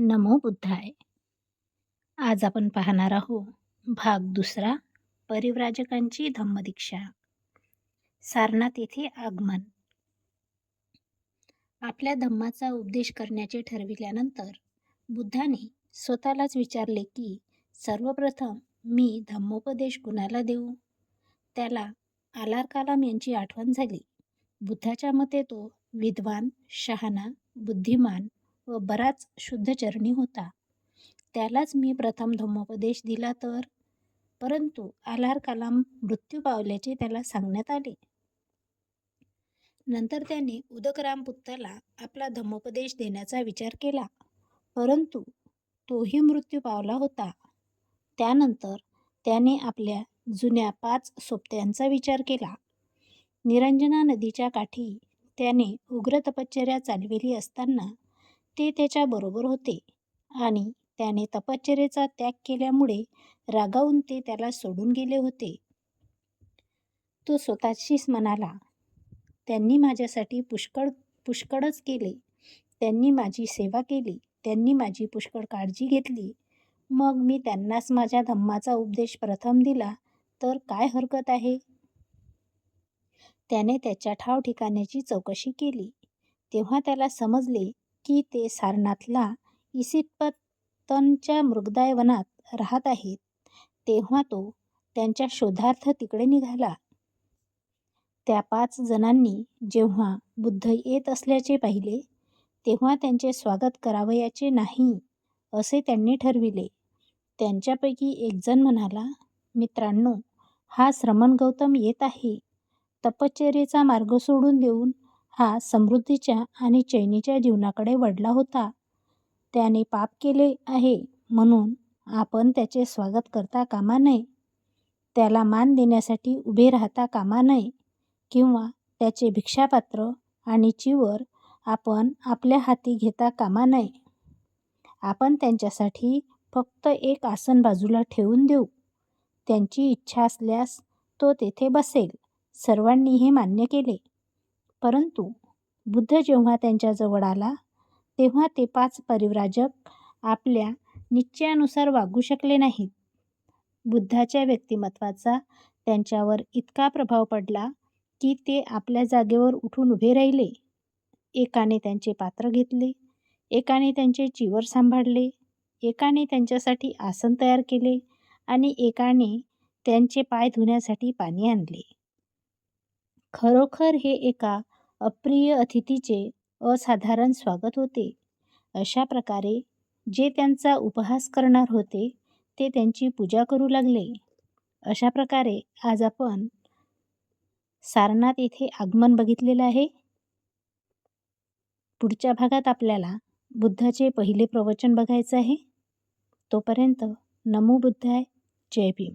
नमो बुद्धाय. आज आपण पाहणार आहोत भाग दुसरा परिव्राजकांची धम्मदीक्षा. सारनाथ येथे आगमन. आपल्या धम्माचा उपदेश करण्याचे ठरविल्यानंतर बुद्धाने स्वतःलाच विचारले की सर्वप्रथम मी धम्मोपदेश कुणाला देऊ त्याला आलार कलाम यांची आठवण झाली. बुद्धाच्या मते तो विद्वान शहाणा बुद्धिमान व बराच शुद्धचरणी होता. त्यालाच मी प्रथम धम्मोपदेश दिला तर. परंतु आलार कलाम मृत्यू पावल्याचे त्याला सांगण्यात आले. नंतर त्याने उदकराम पुत्ताला आपला धम्मोपदेश देण्याचा विचार केला. परंतु तोही मृत्यू पावला होता. त्यानंतर त्याने आपल्या जुन्या पाच सोबत्यांचा विचार केला. निरंजना नदीच्या काठी त्याने उग्र तपश्चर्या चालविली असताना ते त्याच्याबरोबर होते आणि त्याने तपश्चर्येचा त्याग केल्यामुळे रागावून ते त्याला सोडून गेले होते. तो स्वतःशीच म्हणाला त्यांनी माझ्यासाठी पुष्कळ पुष्कळच केले. त्यांनी माझी सेवा केली. त्यांनी माझी पुष्कळ काळजी घेतली. मग मी त्यांनाच माझ्या धम्माचा उपदेश प्रथम दिला. तर काय हरकत आहे? त्याने त्याच्या ठाव ठिकाण्याची चौकशी केली. तेव्हा त्याला समजले की ते सारनाथला इसितपतनच्या मृगदाय वनात राहत आहेत. तेव्हा तो त्यांच्या शोधार्थ तिकडे निघाला. त्या पाच जणांनी जेव्हा बुद्ध येत असल्याचे पाहिले तेव्हा त्यांचे स्वागत करावयाचे नाही असे त्यांनी ठरविले. त्यांच्यापैकी एकजण म्हणाला मित्रांनो हा श्रमण गौतम येत आहे. तपश्चर्येचा मार्ग सोडून देऊन हा समृद्धीच्या आणि चैनीच्या जीवनाकडे वळला होता. त्याने पाप केले आहे म्हणून आपण त्याचे स्वागत करता कामा नये. त्याला मान देण्यासाठी उभे राहता कामा नये किंवा त्याचे भिक्षापात्र आणि चिवर आपण आपल्या हाती घेता कामा नये. आपण त्यांच्यासाठी फक्त एक आसन बाजूला ठेवून देऊ. त्यांची इच्छा असल्यास तो तेथे बसेल. सर्वांनी हे मान्य केले. परंतु बुद्ध जेव्हा त्यांच्याजवळ आला तेव्हा ते पाच परिव्राजक आपल्या निश्चयानुसार वागू शकले नाहीत. बुद्धाच्या व्यक्तिमत्वाचा त्यांच्यावर इतका प्रभाव पडला की ते आपल्या जागेवर उठून उभे राहिले. एकाने त्यांचे पात्र घेतले एकाने त्यांचे चिवर सांभाळले एकाने त्यांच्यासाठी आसन तयार केले आणि एकाने त्यांचे पाय धुण्यासाठी पाणी आणले. खरोखर हे एका अप्रिय अतिथीचे असाधारण स्वागत होते. अशा प्रकारे जे त्यांचा उपहास करणार होते ते त्यांची पूजा करू लागले. अशा प्रकारे आज आपण सारनाथ येथे आगमन बघितलेलं आहे. पुढच्या भागात आपल्याला बुद्धाचे पहिले प्रवचन बघायचं आहे. तोपर्यंत नमो बुद्धाय. जय भीम.